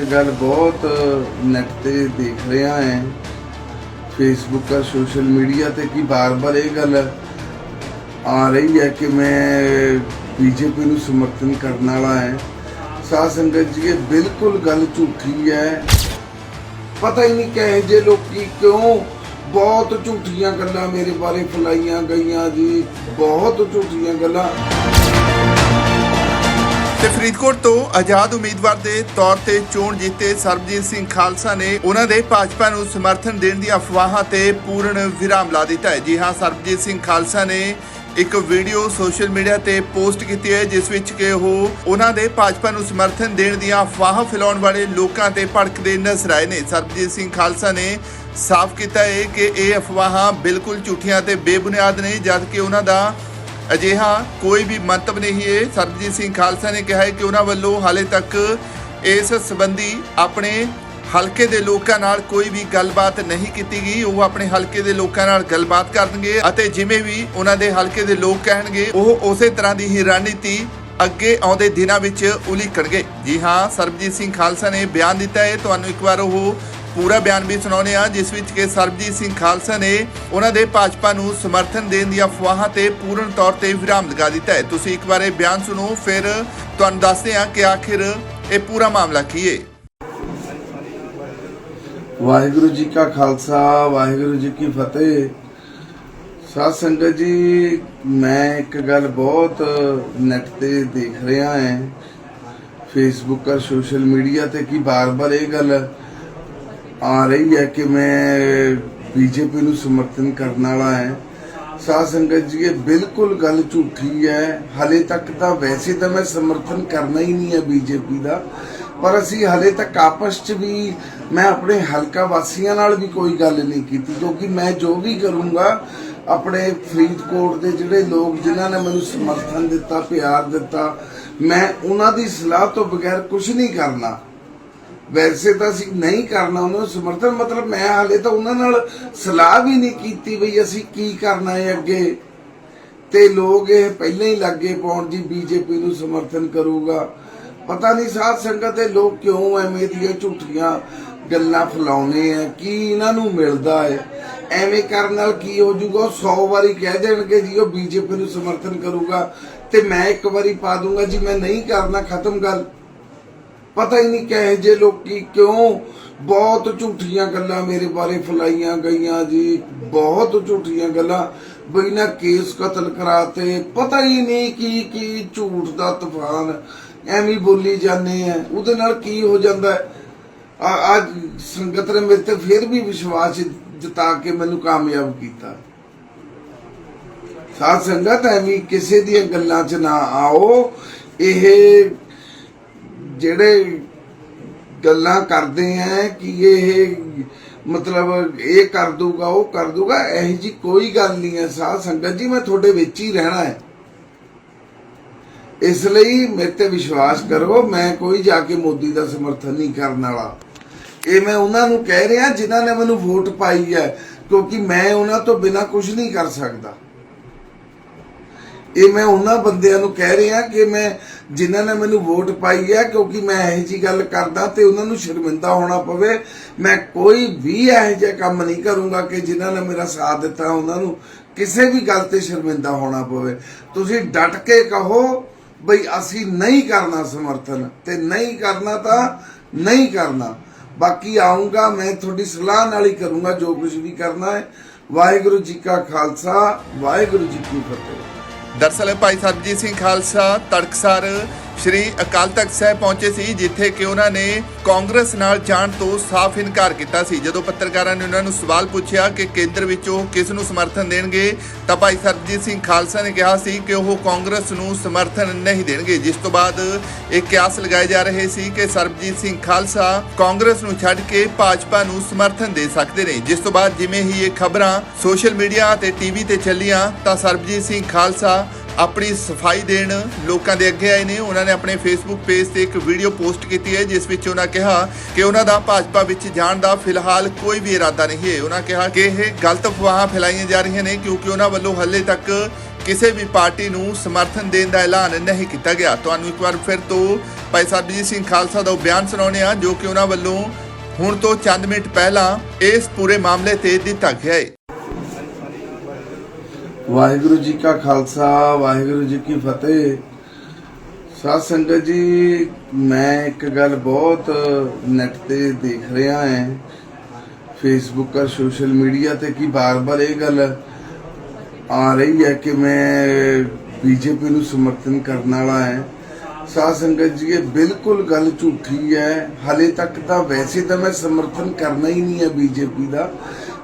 ਇਹ ਗੱਲ ਬਹੁਤ ਨੈਟ ਤੇ ਦੇਖ ਰਿਹਾ ਹੈ। ਫੇਸਬੁੱਕ ਔਰ ਸੋਸ਼ਲ ਮੀਡੀਆ ਤੇ ਕਿ ਬਾਰ-ਬਾਰ ਇਹ ਗੱਲ ਆ ਰਹੀ ਹੈ ਕਿ ਮੈਂ ਬੀਜੇਪੀ ਨੂੰ ਸਮਰਥਨ ਕਰਨ ਵਾਲਾ ਹੈ। ਸਾਧ ਸੰਗਤ ਜੀ, ਇਹ ਬਿਲਕੁਲ ਗੱਲ ਝੂਠੀ ਹੈ। ਪਤਾ ਹੀ ਨਹੀਂ ਕਹੇ ਜੇ ਲੋਕੀ ਕਿਉਂ ਬਹੁਤ ਝੂਠੀਆਂ ਗੱਲਾਂ ਮੇਰੇ ਬਾਰੇ ਫਲਾਈਆਂ ਗਈਆਂ ਜੀ। ਬਹੁਤ ਝੂਠੀਆਂ ਗੱਲਾਂ। ਤੇ ਫਰੀਦਕੋਟ ਤੋਂ ਆਜ਼ਾਦ ਉਮੀਦਵਾਰ ਦੇ ਤੌਰ ਤੇ ਚੋਣ ਜਿੱਤੇ ਸਰਬਜੀਤ ਸਿੰਘ ਖਾਲਸਾ ਨੇ ਉਹਨਾਂ ਦੇ ਭਾਜਪਾ ਨੂੰ ਸਮਰਥਨ ਦੇਣ ਦੀ ਅਫਵਾਹਾਂ ਤੇ ਪੂਰਨ ਵਿਰਾਮ ਲਾ ਦਿੱਤਾ ਹੈ। ਜੀ ਹਾਂ, ਸਰਬਜੀਤ ਸਿੰਘ ਖਾਲਸਾ ਨੇ ਇੱਕ ਵੀਡੀਓ ਸੋਸ਼ਲ ਮੀਡੀਆ ਤੇ ਪੋਸਟ ਕੀਤੀ ਹੈ, ਜਿਸ ਵਿੱਚ ਕਿ ਉਹ ਉਹਨਾਂ ਦੇ ਭਾਜਪਾ ਨੂੰ ਸਮਰਥਨ ਦੇਣ ਦੀਆਂ ਅਫਵਾਹਾਂ ਫੈਲਾਉਣ ਵਾਲੇ ਲੋਕਾਂ ਤੇ ਭੜਕਦੇ ਨਜ਼ਰ ਆਏ ਨੇ। ਸਰਬਜੀਤ ਸਿੰਘ ਖਾਲਸਾ ਨੇ ਸਾਫ਼ ਕੀਤਾ ਹੈ ਕਿ ਇਹ ਅਫਵਾਹਾਂ ਬਿਲਕੁਲ ਝੂਠੀਆਂ ਤੇ ਬੇਬੁਨਿਆਦ ਨੇ ਜਦ ਕਿ ਉਹਨਾਂ ਦਾ ਅਜਿਹਾ ਕੋਈ ਵੀ ਮੰਤਵ ਨਹੀਂ ਹੈ। ਸਰਬਜੀਤ ਸਿੰਘ ਖਾਲਸਾ ਨੇ ਕਿਹਾ ਹੈ ਕਿ ਉਹਨਾਂ ਵੱਲੋਂ ਹਾਲੇ ਤੱਕ ਇਸ ਸੰਬੰਧੀ ਆਪਣੇ ਹਲਕੇ ਦੇ ਲੋਕਾਂ ਨਾਲ ਕੋਈ ਵੀ ਗੱਲਬਾਤ ਨਹੀਂ ਕੀਤੀ ਗਈ। ਉਹ ਆਪਣੇ ਹਲਕੇ ਦੇ ਲੋਕਾਂ ਨਾਲ ਗੱਲਬਾਤ ਕਰਨਗੇ ਅਤੇ ਜਿਵੇਂ ਵੀ ਉਹਨਾਂ ਦੇ ਹਲਕੇ ਦੇ ਲੋਕ ਕਹਿਣਗੇ, ਉਹ ਉਸੇ ਤਰ੍ਹਾਂ ਦੀ ਹੀ ਰਣਨੀਤੀ ਅੱਗੇ ਆਉਂਦੇ ਦਿਨਾਂ ਵਿੱਚ ਉਲੀਕਣਗੇ। ਜੀ ਹਾਂ, ਸਰਬਜੀਤ ਸਿੰਘ ਖਾਲਸਾ ਨੇ ਬਿਆਨ ਦਿੱਤਾ ਹੈ। ਤੁਹਾਨੂੰ ਇੱਕ ਵਾਰ ਉਹ ਪੂਰਾ ਬਿਆਨ ਵੀ ਸੁਣਾਉਂਦੇ ਆ ਜਿਸ ਵਿੱਚ ਕਿ ਸਰਬਜੀਤ ਸਿੰਘ ਖਾਲਸਾ ਨੇ ਉਹਨਾਂ ਦੇ ਭਾਜਪਾ ਨੂੰ ਸਮਰਥਨ ਦੇਣ ਦੀਆਂ ਅਫਵਾਹਾਂ ਤੇ ਪੂਰਨ ਤੌਰ ਤੇ ਵਿਰਾਮ ਲਗਾ ਦਿੱਤਾ ਹੈ। ਤੁਸੀਂ ਇੱਕ ਵਾਰ ਇਹ ਬਿਆਨ ਸੁਣੋ, ਫਿਰ ਤੁਹਾਨੂੰ ਦੱਸਦੇ ਹਾਂ ਕਿ ਆਖਿਰ ਇਹ ਪੂਰਾ ਮਾਮਲਾ ਕੀ ਹੈ। ਵਾਹਿਗੁਰੂ ਜੀ ਕਾ ਖਾਲਸਾ, ਵਾਹਿਗੁਰੂ ਜੀ ਕੀ ਫਤਿਹ। ਸਾਧ ਸੰਗਤ ਜੀ, ਮੈਂ ਇੱਕ ਗੱਲ ਬਹੁਤ ਨੈਟ ਤੇ ਦੇਖ ਰਿਹਾ ਹਾਂ। ਫੇਸਬੁੱਕ ਔਰ ਸੋਸ਼ਲ ਮੀਡੀਆ ਤੇ ਕੀ ਬਾਰ-ਬਾਰ ਇਹ ਗੱਲ ਆ ਰਹੀ ਹੈ ਕਿ ਮੈਂ ਬੀਜੇਪੀ ਨੂੰ ਸਮਰਥਨ ਕਰਨ ਵਾਲਾ ਹੈ। ਸਾਧ ਸੰਗਤ ਜੀ, ਇਹ ਬਿਲਕੁਲ ਗੱਲ ਝੂਠੀ ਹੈ। ਹਲੇ ਤੱਕ ਤਾਂ ਵੈਸੇ ਤਾਂ ਮੈਂ ਸਮਰਥਨ ਕਰਨਾ ਹੀ ਨਹੀਂ ਹੈ ਬੀਜੇਪੀ ਦਾ। ਪਰ ਅਸੀਂ ਹਲੇ ਤੱਕ ਆਪਸ 'ਚ ਵੀ, ਮੈਂ ਆਪਣੇ ਹਲਕਾ ਵਾਸੀਆਂ ਨਾਲ ਵੀ ਕੋਈ ਗੱਲ ਨਹੀਂ ਕੀਤੀ ਕਿਉਂਕਿ ਮੈਂ ਜੋ ਵੀ ਕਰੂੰਗਾ, ਆਪਣੇ ਫਰੀਦਕੋਟ ਦੇ ਜਿਹੜੇ ਲੋਕ ਜਿਨ੍ਹਾਂ ਨੇ ਮੈਨੂੰ ਸਮਰਥਨ ਦਿੱਤਾ, ਪਿਆਰ ਦਿੱਤਾ, ਮੈਂ ਉਹਨਾਂ ਦੀ ਸਲਾਹ ਤੋਂ ਬਗੈਰ ਕੁਝ ਨਹੀਂ ਕਰਨਾ। ਵੈਸੇ ਤਾਂ ਅਸੀਂ ਨਹੀਂ ਕਰਨਾ, ਉਹਨਾਂ ਨੂੰ ਸਮਰਥਨ, ਮਤਲਬ ਮੈਂ ਹਾਲੇ ਤਾਂ ਉਹਨਾਂ ਨਾਲ ਸਲਾਹ ਵੀ ਨਹੀਂ ਕੀਤੀ ਬਈ ਅਸੀਂ ਕੀ ਕਰਨਾ ਹੈ ਅੱਗੇ। ਤੇ ਲੋਕ ਇਹ ਪਹਿਲਾਂ ਹੀ ਲੱਗੇ ਪਾਉਣ ਜੀ, ਬੀਜੇਪੀ ਨੂੰ ਸਮਰਥਨ ਕਰੂਗਾ। ਪਤਾ ਨਹੀਂ ਸਾਧ ਸੰਗਤ ਦੇ ਲੋਕ ਕਿਉਂ ਐਵੇਂ ਦੀਆਂ ਝੂਠੀਆਂ ਗੱਲਾਂ ਫਲਾਉਨੇ ਆ, ਕੀ ਇਹਨਾਂ ਨੂੰ ਮਿਲਦਾ ਹੈ? ਐਵੇਂ ਕਰਨ ਨਾਲ ਕੀ ਹੋ ਜਾਊਗਾ? ਉਹ 100 ਵਾਰੀ ਕਹਿ ਦੇਣਗੇ ਜੀ, ਉਹ ਬੀਜੇਪੀ ਨੂੰ ਸਮਰਥਨ ਕਰੂਗਾ। ਤੇ ਮੈਂ ਇੱਕ ਵਾਰੀ ਪਾ ਦੂੰਗਾ, ਜੀ ਮੈਂ ਨਹੀਂ ਕਰਨਾ, ਖਤਮ ਗੱਲ। ਪਤਾ ਹੀ ਨਹੀਂ ਕਹੇ ਜੇ ਲੋਕੀ ਕਿਉਂ ਬਹੁਤ ਝੂਠੀਆਂ ਗੱਲਾਂ ਮੇਰੇ ਬਾਰੇ ਫਲਾਈਆਂ ਗਈਆਂ ਜੀ, ਬਹੁਤ ਝੂਠੀਆਂ ਗੱਲਾਂ। ਬਈ ਨਾ ਕੇਸ ਕਤਲ ਕਰਾਤੇ, ਪਤਾ ਹੀ ਨਹੀਂ ਕੀ ਕੀ ਝੂਠ ਦਾ ਤੂਫਾਨ। ਐਵੇਂ ਬੋਲੀ ਜਾਂਦੇ ਆ। ਉਹਦੇ ਨਾਲ ਕੀ ਹੋ ਜਾਂਦਾ? ਅੱਜ ਸੰਗਤ ਨੇ ਮੇਰੇ ਤੇ ਫਿਰ ਵੀ ਵਿਸ਼ਵਾਸ ਜਤਾ ਕੇ ਮੈਨੂੰ ਕਾਮਯਾਬ ਕੀਤਾ। ਸਾਧ ਸੰਗਤ, ਐਵੇਂ ਕਿਸੇ ਦੀਆਂ ਗੱਲਾਂ 'ਚ ਨਾ ਆਓ। ਇਹ ਜਿਹੜੇ ਗੱਲਾਂ ਕਰਦੇ ਆ ਕਿ ਇਹ ਮਤਲਬ ਇਹ ਕਰ ਦੂਗਾ, ਉਹ ਕਰ ਦੂਗਾ, ਇਹ ਜੀ ਕੋਈ ਗੱਲ ਨਹੀਂ ਹੈ ਸਾਧ ਸੰਗਤ ਜੀ, ਮੈਂ ਤੁਹਾਡੇ ਵਿੱਚ ਹੀ ਰਹਿਣਾ ਹੈ। ਇਸ ਲਈ ਮੇਰੇ ਤੇ ਵਿਸ਼ਵਾਸ ਕਰੋ, ਮੈਂ ਕੋਈ ਜਾ ਕੇ ਮੋਦੀ ਦਾ ਸਮਰਥਨ ਨਹੀਂ ਕਰਨ ਵਾਲਾ। ਇਹ ਮੈਂ ਉਹਨਾਂ ਨੂੰ ਕਹਿ ਰਿਹਾ ਜਿਨ੍ਹਾਂ ਨੇ ਮੈਨੂੰ ਵੋਟ ਪਾਈ ਹੈ, ਕਿਉਂਕਿ ਮੈਂ ਉਹਨਾਂ ਤੋਂ ਬਿਨਾ ਕੁਝ ਨਹੀਂ ਕਰ ਸਕਦਾ। ਇਹ ਮੈਂ ਉਹਨਾਂ ਬੰਦਿਆਂ ਨੂੰ ਕਹਿ ਰਿਹਾ ਕਿ ਮੈਂ ਜਿਨ੍ਹਾਂ ਨੇ ਮੈਨੂੰ ਵੋਟ ਪਾਈ ਹੈ, ਕਿਉਂਕਿ ਮੈਂ ਇਹੋ ਜੀ ਗੱਲ ਕਰਦਾ ਤੇ ਉਹਨਾਂ ਨੂੰ ਸ਼ਰਮਿੰਦਾ ਹੋਣਾ ਪਵੇ। ਮੈਂ ਕੋਈ ਵੀ ਇਹੋ ਜਿਹਾ ਕੰਮ ਨਹੀਂ ਕਰੂੰਗਾ ਕਿ ਜਿਨ੍ਹਾਂ ਨੇ ਮੇਰਾ ਸਾਥ ਦਿੱਤਾ, ਉਹਨਾਂ ਨੂੰ ਕਿਸੇ ਵੀ ਗੱਲ ਤੇ ਸ਼ਰਮਿੰਦਾ ਹੋਣਾ ਪਵੇ। ਤੁਸੀਂ ਡਟ ਕੇ ਕਹੋ ਬਈ ਅਸੀਂ ਨਹੀਂ ਕਰਨਾ ਸਮਰਥਨ, ਤੇ ਨਹੀਂ ਕਰਨਾ ਤਾਂ ਨਹੀਂ ਕਰਨਾ। ਬਾਕੀ ਆਉਂਗਾ, ਮੈਂ ਤੁਹਾਡੀ ਸਲਾਹ ਨਾਲ ਹੀ ਕਰੂੰਗਾ ਜੋ ਕੁਝ ਵੀ ਕਰਨਾ ਹੈ। ਵਾਹਿਗੁਰੂ ਜੀ ਕਾ ਖਾਲਸਾ, ਵਾਹਿਗੁਰੂ ਜੀ ਕੀ ਫਤਿਹ। ਦਰਸਲ ਭਾਈ ਸਰਬਜੀਤ ਸਿੰਘ ਖਾਲਸਾ ਤੜਕਸਰ ਸ਼੍ਰੀ ਅਕਾਲ ਤਖਤ ਸਾਹਿਬ ਪਹੁੰਚੇ ਸੀ, ਜਿੱਥੇ ਕਿ ਉਹਨਾਂ ਨੇ ਕਾਂਗਰਸ ਨਾਲ ਜਾਣ ਤੋਂ ਸਾਫ਼ ਇਨਕਾਰ ਕੀਤਾ ਸੀ। ਜਦੋਂ ਪੱਤਰਕਾਰਾਂ ਨੇ ਉਹਨਾਂ ਨੂੰ ਸਵਾਲ ਪੁੱਛਿਆ ਕਿ ਕੇਂਦਰ ਵਿੱਚ ਉਹ ਕਿਸ ਨੂੰ ਸਮਰਥਨ ਦੇਣਗੇ, ਤਾਂ ਭਾਈ ਸਰਬਜੀਤ ਸਿੰਘ ਖਾਲਸਾ ਨੇ ਕਿਹਾ ਸੀ ਕਿ ਉਹ ਕਾਂਗਰਸ ਨੂੰ ਸਮਰਥਨ ਨਹੀਂ ਦੇਣਗੇ। ਜਿਸ ਤੋਂ ਬਾਅਦ ਇਹ ਕਿਆਸ ਲਗਾਏ ਜਾ ਰਹੇ ਸੀ ਕਿ ਸਰਬਜੀਤ ਸਿੰਘ ਖਾਲਸਾ ਕਾਂਗਰਸ ਨੂੰ ਛੱਡ ਕੇ ਭਾਜਪਾ ਨੂੰ ਸਮਰਥਨ ਦੇ ਸਕਦੇ ਨੇ। ਜਿਸ ਤੋਂ ਬਾਅਦ ਜਿਵੇਂ ਹੀ ਇਹ ਖਬਰਾਂ ਸੋਸ਼ਲ ਮੀਡੀਆ ਤੇ ਟੀਵੀ ਤੇ ਚੱਲੀਆਂ, ਤਾਂ ਸਰਬਜੀਤ ਸਿੰਘ ਖਾਲਸਾ ਆਪਣੀ ਸਫ਼ਾਈ ਦੇਣ ਲੋਕਾਂ ਦੇ ਅੱਗੇ ਆਏ ਨੇ। ਉਹਨਾਂ ਨੇ ਆਪਣੇ ਫੇਸਬੁੱਕ ਪੇਜ ਤੇ ਇੱਕ ਵੀਡੀਓ ਪੋਸਟ ਕੀਤੀ ਹੈ, ਜਿਸ ਵਿੱਚ ਉਹਨਾਂ ਕਿਹਾ ਕਿ ਉਹਨਾਂ ਦਾ ਭਾਜਪਾ ਵਿੱਚ ਜਾਣ ਦਾ ਫਿਲਹਾਲ ਕੋਈ ਵੀ ਇਰਾਦਾ ਨਹੀਂ ਹੈ। ਉਹਨਾਂ ਕਿਹਾ ਕਿ ਇਹ ਗਲਤ ਅਫਵਾਹਾਂ ਫੈਲਾਈਆਂ ਜਾ ਰਹੀਆਂ ਨੇ, ਕਿਉਂਕਿ ਉਹਨਾਂ ਵੱਲੋਂ ਹੱਲੇ ਤੱਕ ਕਿਸੇ ਵੀ ਪਾਰਟੀ ਨੂੰ ਸਮਰਥਨ ਦੇਣ ਦਾ ਐਲਾਨ ਨਹੀਂ ਕੀਤਾ ਗਿਆ। ਤੁਹਾਨੂੰ ਇੱਕ ਵਾਰ ਫਿਰ ਤੋਂ ਭਾਈ ਸਰਬਜੀਤ ਸਿੰਘ ਖਾਲਸਾ ਦਾ ਉਹ ਬਿਆਨ ਸੁਣਾਉਂਦੇ ਆ ਜੋ ਕਿ ਉਹਨਾਂ ਵੱਲੋਂ ਹੁਣ ਤੋਂ ਚੰਦ ਮਿੰਟ ਪਹਿਲਾਂ ਇਸ ਪੂਰੇ ਮਾਮਲੇ ਤੇ ਦਿੱਤਾ ਗਿਆ ਹੈ। ਵਾਹਿਗੁਰੂ ਜੀ ਕਾ ਖਾਲਸਾ, ਵਾਹਿਗੁਰੂ ਜੀ ਕੀ ਫਤਿਹ। ਸਾਧ ਸੰਗਤ ਜੀ, ਮੈਂ ਇੱਕ ਗੱਲ ਬਹੁਤ ਨੈਟ ਤੇ ਦੇਖ ਰਿਹਾ ਹਾਂ। ਫੇਸਬੁੱਕ ਔਰ ਸੋਸ਼ਲ ਮੀਡੀਆ ਤੇ ਕਿ ਬਾਰ-ਬਾਰ ਇਹ ਗੱਲ ਆ ਰਹੀ ਹੈ ਕਿ ਮੈਂ ਬੀਜੇਪੀ ਨੂੰ ਸਮਰਥਨ ਕਰਨ ਵਾਲਾ ਹੈ। ਸਾਧ ਸੰਗਤ ਜੀ, ਇਹ ਬਿਲਕੁਲ ਗੱਲ ਝੂਠੀ ਹੈ। ਹਲੇ ਤੱਕ ਤਾਂ ਵੈਸੇ ਤਾਂ ਮੈਂ ਸਮਰਥਨ ਕਰਨਾ ਹੀ ਨਹੀਂ ਹੈ ਬੀਜੇਪੀ ਦਾ।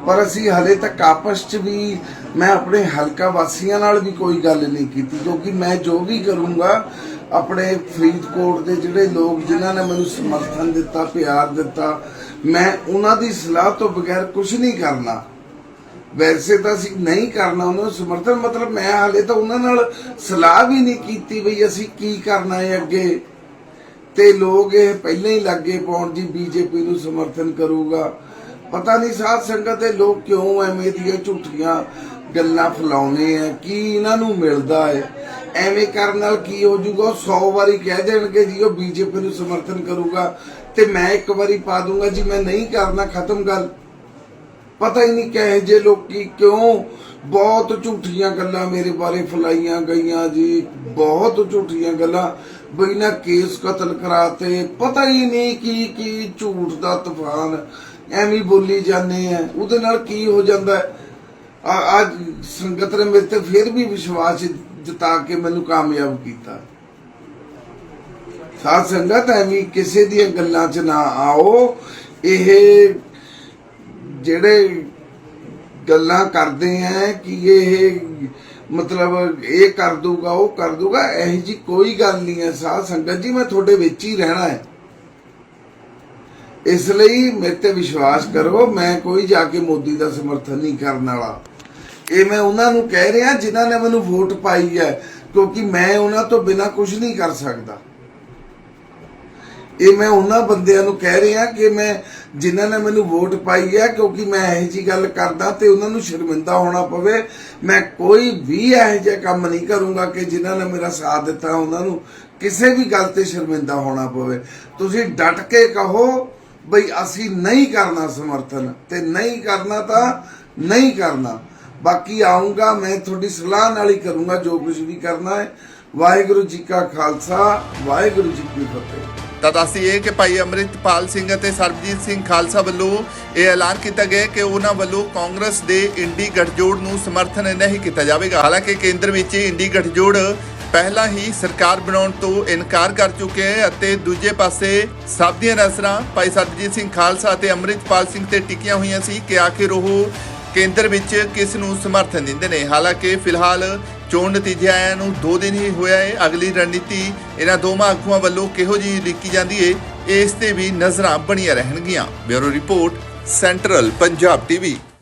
ਪਰ ਅਸੀਂ ਹਲੇ ਤੱਕ ਆਪਸ 'ਚ ਵੀ ਮੈਂ ਆਪਣੇ ਹਲਕਾ ਵਾਸੀਆਂ ਨਾਲ ਵੀ ਕੋਈ ਗੱਲ ਨਹੀਂ ਕੀਤੀ, ਕਿਉਂਕਿ ਮੈਂ ਜੋ ਵੀ ਕਰੂੰਗਾ, ਆਪਣੇ ਫਰੀਦਕੋਟ ਦੇ ਜਿਹੜੇ ਲੋਕ ਜਿਨ੍ਹਾਂ ਨੇ ਮੈਨੂੰ ਸਮਰਥਨ ਦਿੱਤਾ, ਪਿਆਰ ਦਿੱਤਾ, ਮੈਂ ਉਹਨਾਂ ਦੀ ਸਲਾਹ ਤੋਂ ਬਗੈਰ ਕੁਝ ਨਹੀਂ ਕਰਨਾ। ਵੈਸੇ ਤਾਂ ਅਸੀਂ ਨਹੀਂ ਕਰਨਾ, ਉਹਨਾਂ ਨੂੰ ਸਮਰਥਨ, ਮਤਲਬ ਮੈਂ ਹਾਲੇ ਤਾਂ ਉਹਨਾਂ ਨਾਲ ਸਲਾਹ ਵੀ ਨਹੀਂ ਕੀਤੀ ਬਈ ਅਸੀਂ ਕੀ ਕਰਨਾ ਹੈ ਅੱਗੇ। ਤੇ ਲੋਕ ਇਹ ਪਹਿਲਾਂ ਹੀ ਲੱਗੇ ਪਾਉਣ ਜੀ ਬੀਜੇਪੀ ਨੂੰ ਸਮਰਥਨ ਕਰੂਗਾ। ਪਤਾ ਨਹੀਂ ਸਾਧ ਸੰਗਤ ਦੇ ਲੋਕ ਕਿਉਂ ਐਵੇਂ ਦੀਆਂ ਝੂਠੀਆਂ ਗੱਲਾਂ ਫਲਾਉਣੇ ਆ, ਕੀ ਇਹਨਾਂ ਨੂੰ ਮਿਲਦਾ ਹੈ? ਐਵੇਂ ਕਰਨ ਨਾਲ ਕੀ ਹੋ ਜਾਊਗਾ? ਉਹ 100 ਵਾਰੀ ਕਹਿ ਦੇਣਗੇ ਜੀ, ਉਹ ਬੀਜੇਪੀ ਨੂੰ ਸਮਰਥਨ ਕਰੂਗਾ ਤੇ ਮੈਂ ਇੱਕ ਵਾਰੀ ਪਾ ਦੂੰਗਾ ਜੀ, ਮੈਂ ਨਹੀਂ ਕਰਨਾ, ਖਤਮ ਗੱਲ। ਪਤਾ ਹੀ ਨਹੀਂ ਕਹੇ ਜੇ ਲੋਕੀ ਕਿਉਂ ਬਹੁਤ ਝੂਠੀਆਂ ਗੱਲਾਂ ਮੇਰੇ ਬਾਰੇ ਫਲਾਈਆਂ ਗਈਆਂ ਜੀ, ਬਹੁਤ ਝੂਠੀਆਂ ਗੱਲਾਂ। ਬਈ ਨਾ ਕੇਸ ਕਤਲ ਕਰਾਤੇ, ਪਤਾ ਹੀ ਨਹੀਂ ਕੀ ਕੀ ਝੂਠ ਦਾ ਤੂਫਾਨ। ਐਵੇਂ ਬੋਲੀ ਜਾਂਦੇ ਆ। ਉਹਦੇ ਨਾਲ ਕੀ ਹੋ ਜਾਂਦਾ? ਆ- ਅੱਜ ਸੰਗਤ ਨੇ ਮੇਰੇ ਤੇ ਫਿਰ ਵੀ ਵਿਸ਼ਵਾਸ ਜਤਾ ਕੇ ਮੈਨੂੰ ਕਾਮਯਾਬ ਕੀਤਾ। ਸਾਧ ਸੰਗਤ, ਐਵੇਂ ਕਿਸੇ ਦੀਆਂ ਗੱਲਾਂ 'ਚ ਨਾ ਆਓ। ਇਹ ਜਿਹੜੇ ਗੱਲਾਂ ਕਰਦੇ ਆ ਕਿ ਇਹ ਮਤਲਬ ਇਹ ਕਰ ਦੂਗਾ ਉਹ ਕਰ ਦੂਗਾ ਇਹ ਜੀ ਕੋਈ ਗੱਲ ਨਹੀਂ ਹੈ ਸਾਧ ਸੰਗਤ ਜੀ, ਮੈਂ ਤੁਹਾਡੇ ਵਿੱਚ ਹੀ ਰਹਿਣਾ ਹੈ। ਇਸ ਲਈ ਮੇਰੇ ਤੇ ਵਿਸ਼ਵਾਸ ਕਰੋ, ਮੈਂ ਕੋਈ ਜਾ ਕੇ ਮੋਦੀ ਦਾ ਸਮਰਥਨ ਨਹੀਂ ਕਰਨ ਵਾਲਾ। ਇਹ ਮੈਂ ਉਹਨਾਂ ਨੂੰ ਕਹਿ ਰਿਹਾ ਜਿਨ੍ਹਾਂ ਨੇ ਮੈਨੂੰ ਵੋਟ ਪਾਈ ਹੈ, ਕਿਉਂਕਿ ਮੈਂ ਉਹਨਾਂ ਤੋਂ ਬਿਨਾ ਕੁਝ ਨਹੀਂ ਕਰ ਸਕਦਾ। ਇਹ ਮੈਂ ਉਹਨਾਂ ਬੰਦਿਆਂ ਨੂੰ ਕਹਿ ਰਿਹਾ ਕਿ ਮੈਂ, ਜਿਨ੍ਹਾਂ ਨੇ ਮੈਨੂੰ ਵੋਟ ਪਾਈ ਹੈ, ਕਿਉਂਕਿ ਮੈਂ ਇਹੋ ਜੀ ਗੱਲ ਕਰਦਾ ਤੇ ਉਹਨਾਂ ਨੂੰ ਸ਼ਰਮਿੰਦਾ ਹੋਣਾ ਪਵੇ, ਮੈਂ ਕੋਈ ਵੀ ਇਹੋ ਜਿਹਾ ਕੰਮ ਨਹੀਂ ਕਰੂੰਗਾ ਕਿ ਜਿਨ੍ਹਾਂ ਨੇ ਮੇਰਾ ਸਾਥ ਦਿੱਤਾ, ਉਹਨਾਂ ਨੂੰ ਕਿਸੇ ਵੀ ਗੱਲ ਤੇ ਸ਼ਰਮਿੰਦਾ ਹੋਣਾ ਪਵੇ। ਤੁਸੀਂ ਡਟ ਕੇ ਕਹੋ ਬਈ ਅਸੀਂ ਨਹੀਂ ਕਰਨਾ ਸਮਰਥਨ, ਤੇ ਨਹੀਂ ਕਰਨਾ ਤਾਂ ਨਹੀਂ ਕਰਨਾ। ਬਾਕੀ ਆਉਂਗਾ, ਮੈਂ ਤੁਹਾਡੀ ਸਲਾਹ ਨਾਲ ਹੀ ਕਰੂੰਗਾ ਜੋ ਕੁਝ ਵੀ ਕਰਨਾ ਹੈ। ਵਾਹਿਗੁਰੂ ਜੀ ਕਾ ਖਾਲਸਾ, ਵਾਹਿਗੁਰੂ ਜੀ ਕੀ ਫਤਿਹ। ਤਾਂ ਦੱਸੀਏ ਕਿ ਭਾਈ ਅਮਰਿਤਪਾਲ ਸਿੰਘ ਅਤੇ ਸਰਬਜੀਤ ਸਿੰਘ ਖਾਲਸਾ ਵੱਲੋਂ ਇਹ ਐਲਾਨ ਕੀਤਾ ਗਿਆ ਕਿ ਉਹਨਾਂ ਵੱਲੋਂ ਕਾਂਗਰਸ ਦੇ ਇੰਡੀ ਗਠਜੋੜ ਨੂੰ ਸਮਰਥਨ ਨਹੀਂ ਕੀਤਾ ਜਾਵੇਗਾ। ਹਾਲਾਂਕਿ ਕੇਂਦਰ ਵਿੱਚ ਇੰਡੀ ਗਠਜੋੜ ਪਹਿਲਾਂ ਹੀ ਸਰਕਾਰ ਬਣਾਉਣ ਤੋਂ ਇਨਕਾਰ ਕਰ ਚੁੱਕੇ ਹੈ ਅਤੇ ਦੂਜੇ ਪਾਸੇ ਸਭ ਦੀਆਂ ਨਜ਼ਰਾਂ ਭਾਈ ਸਰਬਜੀਤ ਸਿੰਘ ਖਾਲਸਾ ਅਤੇ ਅਮਰਿਤਪਾਲ ਸਿੰਘ ਤੇ ਟਿਕੀਆਂ ਹੋਈਆਂ ਸੀ ਕਿ ਆਖਿਰ ਉਹ ਕੇਂਦਰ ਵਿੱਚ ਕਿਸ ਨੂੰ ਸਮਰਥਨ ਦਿੰਦੇ ਨੇ। ਹਾਲਾਂਕਿ ਫਿਲਹਾਲ ਚੋਣ ਨਤੀਜੇ ਆਇਆਂ ਨੂੰ 2 ਦਿਨ ਹੀ ਹੋਇਆ ਹੈ, ਅਗਲੀ ਰਣਨੀਤੀ ਇਹਨਾਂ ਦੋਵਾਂ ਆਗੂਆਂ ਵੱਲੋਂ ਕਿਹੋ ਜਿਹੀ ਲਿਖੀ ਜਾਂਦੀ ਹੈ, ਇਸ ਤੇ ਵੀ ਨਜ਼ਰਾਂ ਬਣੀਆਂ ਰਹਿਣਗੀਆਂ। Bureau report, central Punjab TV.